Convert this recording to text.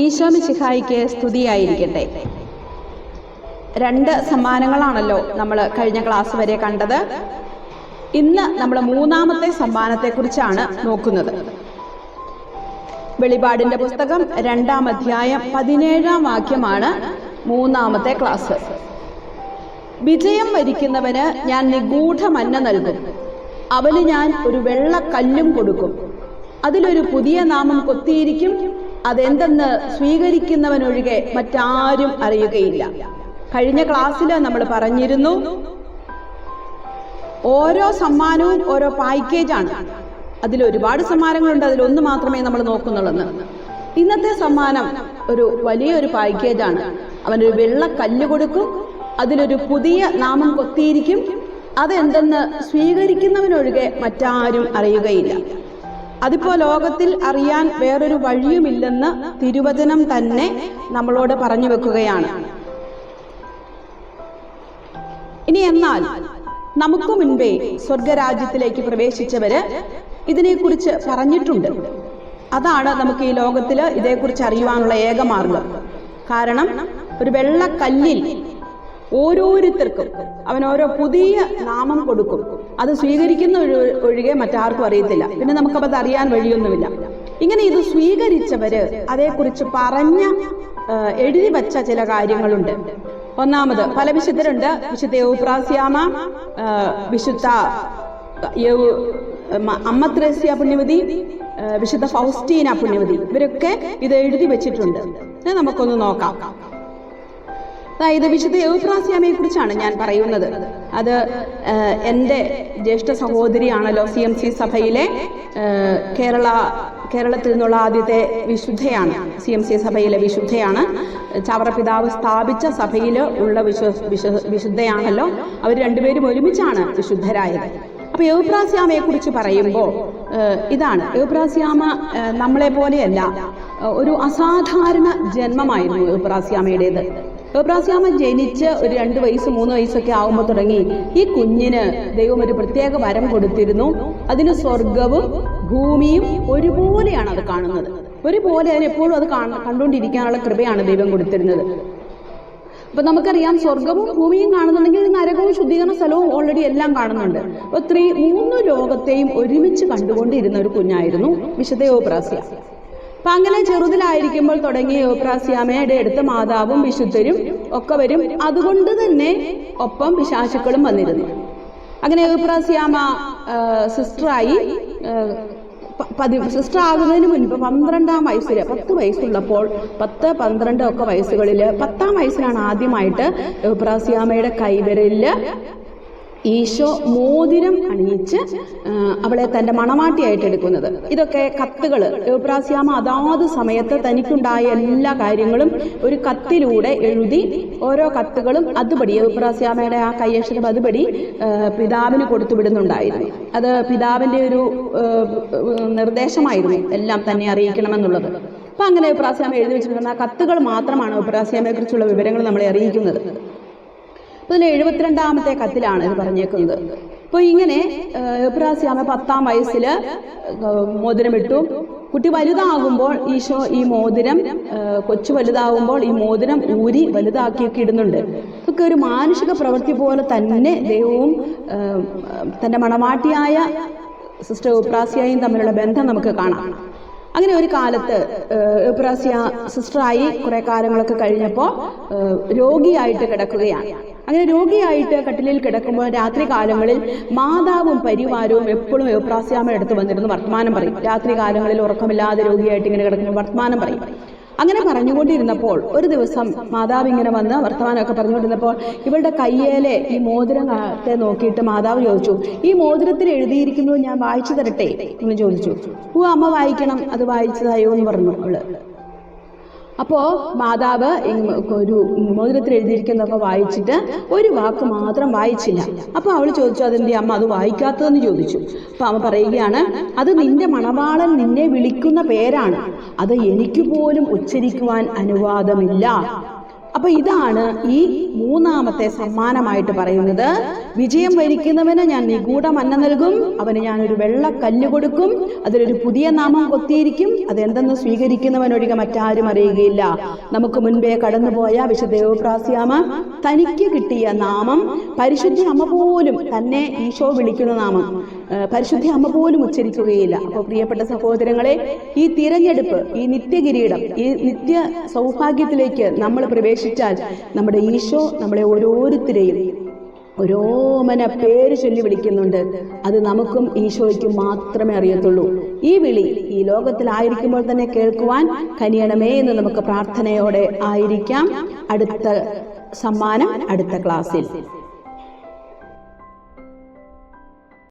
ഈശോ മിശിഹായിക്ക് സ്തുതിയായിരിക്കട്ടെ. രണ്ട് സമ്മാനങ്ങളാണല്ലോ നമ്മൾ കഴിഞ്ഞ ക്ലാസ് വരെ കണ്ടത്. ഇന്ന് നമ്മൾ മൂന്നാമത്തെ സമ്മാനത്തെക്കുറിച്ചാണ് നോക്കുന്നത്. വെളിപാടിന്റെ പുസ്തകം രണ്ടാം അധ്യായം പതിനേഴാം വാക്യമാണ് മൂന്നാമത്തെ ക്ലാസ്. വിജയം വരിക്കുന്നവന് ഞാൻ നിഗൂഢ മന്ന നൽകും. അവന് ഞാൻ ഒരു വെള്ളക്കല്ലും കൊടുക്കും. അതിലൊരു പുതിയ നാമം കൊത്തിയിരിക്കും. അതെന്തെന്ന് സ്വീകരിക്കുന്നവനൊഴികെ മറ്റാരും അറിയുകയില്ല. കഴിഞ്ഞ ക്ലാസ്സിൽ നമ്മൾ പറഞ്ഞിരുന്നു ഓരോ സമ്മാനവും ഓരോ പാക്കേജാണ്. അതിൽ ഒരുപാട് സമ്മാനങ്ങളുണ്ട് ഒന്ന് മാത്രമേ നമ്മൾ നോക്കുന്നുള്ളൂ ഇന്നത്തെ സമ്മാനം ഒരു വലിയൊരു പാക്കേജാണ്. അവനൊരു വെള്ള കല്ല് കൊടുക്കും അതിലൊരു പുതിയ നാമം കൊത്തിയിരിക്കും. അതെന്തെന്ന് സ്വീകരിക്കുന്നവനൊഴികെ മറ്റാരും അറിയുകയില്ല. അതിപ്പോ ലോകത്തിൽ അറിയാൻ വേറൊരു വഴിയുമില്ലെന്ന് തിരുവചനം തന്നെ നമ്മളോട് പറഞ്ഞു വെക്കുകയാണ്. ഇനി എന്നാൽ നമുക്ക് മുൻപേ സ്വർഗരാജ്യത്തിലേക്ക് പ്രവേശിച്ചവര് ഇതിനെക്കുറിച്ച് പറഞ്ഞിട്ടുണ്ട്. അതാണ് നമുക്ക് ഈ ലോകത്തിൽ ഇതേക്കുറിച്ച് അറിയുവാനുള്ള ഏക മാർഗം. കാരണം ഒരു വെള്ളക്കല്ലിൽ ഓരോരുത്തർക്കും അവൻ ഓരോ പുതിയ നാമം കൊടുക്കും. അത് സ്വീകരിക്കുന്ന ഒഴികെ മറ്റാർക്കും അറിയത്തില്ല. പിന്നെ നമുക്കത് അറിയാൻ വഴിയൊന്നുമില്ല. ഇങ്ങനെ ഇത് സ്വീകരിച്ചവര് അതേക്കുറിച്ച് പറഞ്ഞ എഴുതി വച്ച ചില കാര്യങ്ങളുണ്ട്. ഒന്നാമത് പല വിശുദ്ധരുണ്ട് വിശുദ്ധ യൗപ്രാസ്യാമ വിശുദ്ധ അമ്മ ത്രേസ്യ പുണ്യവതി വിശുദ്ധ ഫൗസ്റ്റീന പുണ്യവതി. ഇവരൊക്കെ ഇത് എഴുതി വെച്ചിട്ടുണ്ട്. നമുക്കൊന്ന് നോക്കാം. അതായത് വിശുദ്ധ യൗപ്രാസ്യാമയെ കുറിച്ചാണ് ഞാൻ പറയുന്നത്. അത് എന്റെ ജ്യേഷ്ഠ സഹോദരിയാണല്ലോ സി എം സി സഭയിലെ കേരള കേരളത്തിൽ നിന്നുള്ള ആദ്യത്തെ വിശുദ്ധയാണ് സി എം സി സഭയിലെ വിശുദ്ധയാണ്. ചവറ പിതാവ് സ്ഥാപിച്ച സഭയിൽ ഉള്ള വിശ്വ വിശു- വിശുദ്ധയാണല്ലോ. അവർ രണ്ടുപേരും ഒരുമിച്ചാണ് വിശുദ്ധരായത്. അപ്പോൾ യൗപ്രാസ്യാമയെ കുറിച്ച് പറയുമ്പോൾ ഇതാണ്. യൗപ്രാസ്യാമ നമ്മളെ പോലെയല്ല ഒരു അസാധാരണ ജന്മമായിരുന്നു യൗപ്രാസ്യാമയുടേത് യൗപ്രാസ്യാമ ജനിച്ച് ഒരു രണ്ട് വയസ്സ് മൂന്ന് വയസ്സൊക്കെ ആകുമ്പോൾ തുടങ്ങി. ഈ കുഞ്ഞിന് ദൈവം ഒരു പ്രത്യേക വരം കൊടുത്തിരുന്നു. അതിന് സ്വർഗവും ഭൂമിയും ഒരുപോലെയാണ് അത് കാണുന്നത്. ഒരുപോലെ അതിന് എപ്പോഴും അത് കാണ കണ്ടുകൊണ്ടിരിക്കാനുള്ള കൃപയാണ് ദൈവം കൊടുത്തിരുന്നത്. അപ്പൊ നമുക്കറിയാം സ്വർഗവും ഭൂമിയും കാണുന്നുണ്ടെങ്കിൽ നരകവും ശുദ്ധീകരണ സ്ഥലവും ഓൾറെഡി എല്ലാം കാണുന്നുണ്ട്. അപ്പൊ ത്രീ മൂന്ന് ലോകത്തെയും ഒരുമിച്ച് കണ്ടുകൊണ്ടിരുന്ന ഒരു കുഞ്ഞായിരുന്നു വിശുദ്ധ യോപ്രാസ്യ അപ്പൊ അങ്ങനെ ചെറുതിലായിരിക്കുമ്പോൾ തുടങ്ങിയ യോപ്രാസ്യാമയുടെ അടുത്ത് മാതാവും വിശുദ്ധരും ഒക്കെ വരും. അതുകൊണ്ട് തന്നെ ഒപ്പം പിശാചുക്കളും വന്നിരുന്നു. അങ്ങനെ യോപ്രാസ്യാമ സിസ്റ്ററായി പതി സിസ്റ്റർ ആകുന്നതിന് മുൻപ് പന്ത്രണ്ടാം വയസ്സിൽ പത്ത് വയസ്സുള്ളപ്പോൾ പത്ത് പന്ത്രണ്ട് ഒക്കെ വയസ്സുകളിൽ പത്താം വയസ്സിലാണ് ആദ്യമായിട്ട് യോപ്രാസ്യാമയുടെ കൈവിരലിൽ ഈശോ മോതിരം അണിയിച്ച് അവളെ തന്റെ മണവാട്ടിയായിട്ട് എടുക്കുന്നത്. ഇതൊക്കെ കത്തുകൾ യുപ്രാസ്യാമ അതാത് സമയത്ത് തനിക്കുണ്ടായ എല്ലാ കാര്യങ്ങളും ഒരു കത്തിലൂടെ എഴുതി ഓരോ കത്തുകളും അതുപടി യുപ്രാസ്യാമയുടെ ആ കയ്യക്ഷരം അതുപടി പിതാവിന് കൊടുത്തു വിടുന്നുണ്ടായിരുന്നു. അത് പിതാവിന്റെ ഒരു നിർദ്ദേശമായിരുന്നു എല്ലാം തന്നെ അറിയിക്കണമെന്നുള്ളത്. അപ്പം അങ്ങനെ യുപ്രാസ്യാമ എഴുതി വെച്ചിരിക്കുന്ന കത്തുകൾ മാത്രമാണ് യുപ്രാസ്യാമയെ കുറിച്ചുള്ള വിവരങ്ങൾ നമ്മളെ അറിയിക്കുന്നത്. ഇതിൽ എഴുപത്തിരണ്ടാമത്തെ കത്തിലാണ് ഇത് പറഞ്ഞേക്കുന്നത്. അപ്പോൾ ഇങ്ങനെ എബ്രാസിയാമ പത്താം വയസ്സിൽ മോതിരമിട്ടു. കുട്ടി വലുതാകുമ്പോൾ ഈശോ ഈ മോതിരം കൊച്ചു വലുതാകുമ്പോൾ ഈ മോതിരം ഊരി വലുതാക്കിയൊക്കെ ഇടുന്നുണ്ട്. ഇതൊക്കെ ഒരു മാനുഷിക പ്രവൃത്തി പോലെ തന്നെ ദൈവവും തന്റെ മണവാട്ടിയായ സിസ്റ്റർ ഉപ്രാസിയായും തമ്മിലുള്ള ബന്ധം നമുക്ക് കാണാം. അങ്ങനെ ഒരു കാലത്ത് ഏപ്രാസിയ സിസ്റ്ററായി കുറെ കാലങ്ങളൊക്കെ കഴിഞ്ഞപ്പോൾ രോഗിയായിട്ട് കിടക്കുകയാണ്. അങ്ങനെ രോഗിയായിട്ട് കട്ടിലിൽ കിടക്കുമ്പോൾ രാത്രി കാലങ്ങളിൽ മാതാവും പരിവാരവും എപ്പോഴും ഏപ്രാസിയാമ്മ എടുത്ത് വന്നിരുന്നു വർത്തമാനം പറയും. രാത്രി കാലങ്ങളിൽ ഉറക്കമില്ലാതെ രോഗിയായിട്ട് ഇങ്ങനെ കിടക്കുമ്പോൾ വർത്തമാനം പറയും. അങ്ങനെ പറഞ്ഞുകൊണ്ടിരുന്നപ്പോൾ ഒരു ദിവസം മാതാവ് ഇങ്ങനെ വന്ന് വർത്തമാനമൊക്കെ പറഞ്ഞുകൊണ്ടിരുന്നപ്പോൾ ഇവളുടെ കയ്യേലെ ഈ മോതിരത്തെ നോക്കിയിട്ട് മാതാവ് ചോദിച്ചു ഈ മോതിരത്തിൽ എഴുതിയിരിക്കുന്നത് ഞാൻ വായിച്ചു തരട്ടെ? എന്ന് ചോദിച്ചു ഓ അമ്മ വായിക്കണം അത് വായിച്ചതായോ? എന്ന് പറഞ്ഞു അവൾ. അപ്പോ മാതാവ് ഒരു മോതിരത്തിൽ എഴുതിയിരിക്കുന്നതൊക്കെ വായിച്ചിട്ട് ഒരു വാക്ക് മാത്രം വായിച്ചില്ല. അപ്പൊ അവൾ ചോദിച്ചു അതെന്തേ അമ്മ അത് വായിക്കാത്തതെന്ന് ചോദിച്ചു. അപ്പൊ അമ്മ പറയുകയാണ് അത് നിന്റെ മണവാളൻ നിന്നെ വിളിക്കുന്ന പേരാണ്. അത് എനിക്ക് പോലും ഉച്ചരിക്കുവാൻ അനുവാദമില്ല. അപ്പൊ ഇതാണ് ഈ മൂന്നാമത്തെ സമ്മാനമായിട്ട് പറയുന്നത്. വിജയം വരിക്കുന്നവന് ഞാൻ നിഗൂഢ മന്ന നൽകും. അവന് ഞാൻ ഒരു വെള്ള കല്ല് കൊടുക്കും. അതിലൊരു പുതിയ നാമം കൊത്തിയിരിക്കും. അതെന്തെന്ന് സ്വീകരിക്കുന്നവനൊഴികെ മറ്റാരും അറിയുകയില്ല. നമുക്ക് മുൻപേ കടന്നുപോയ വിശുദ്ധ ദേവപ്രാസ്യാമ തനിക്ക് കിട്ടിയ നാമം പരിശുദ്ധി അമ്മ പോലും തന്നെ ഈശോ വിളിക്കുന്ന നാമം. പരിശുദ്ധി അമ്മ പോലും ഉച്ചരിക്കുകയില്ല. അപ്പോൾ പ്രിയപ്പെട്ട സഹോദരങ്ങളെ ഈ തിരഞ്ഞെടുപ്പ് ഈ നിത്യകിരീടം ഈ നിത്യ സൗഭാഗ്യത്തിലേക്ക് നമ്മൾ പ്രവേശിച്ചാൽ നമ്മുടെ ഈശോ നമ്മളെ ഓരോരുത്തരെയും ഓരോമന പേര് ചൊല്ലി വിളിക്കുന്നുണ്ട്. അത് നമുക്കും ഈശോയ്ക്കും മാത്രമേ അറിയത്തുള്ളൂ. ഈ വിളി ഈ ലോകത്തിലായിരിക്കുമ്പോൾ തന്നെ കേൾക്കുവാൻ കനിയണമേ എന്ന് നമുക്ക് പ്രാർത്ഥനയോടെ ആയിരിക്കാം. അടുത്ത സമ്മാനം അടുത്ത ക്ലാസ്സിൽ.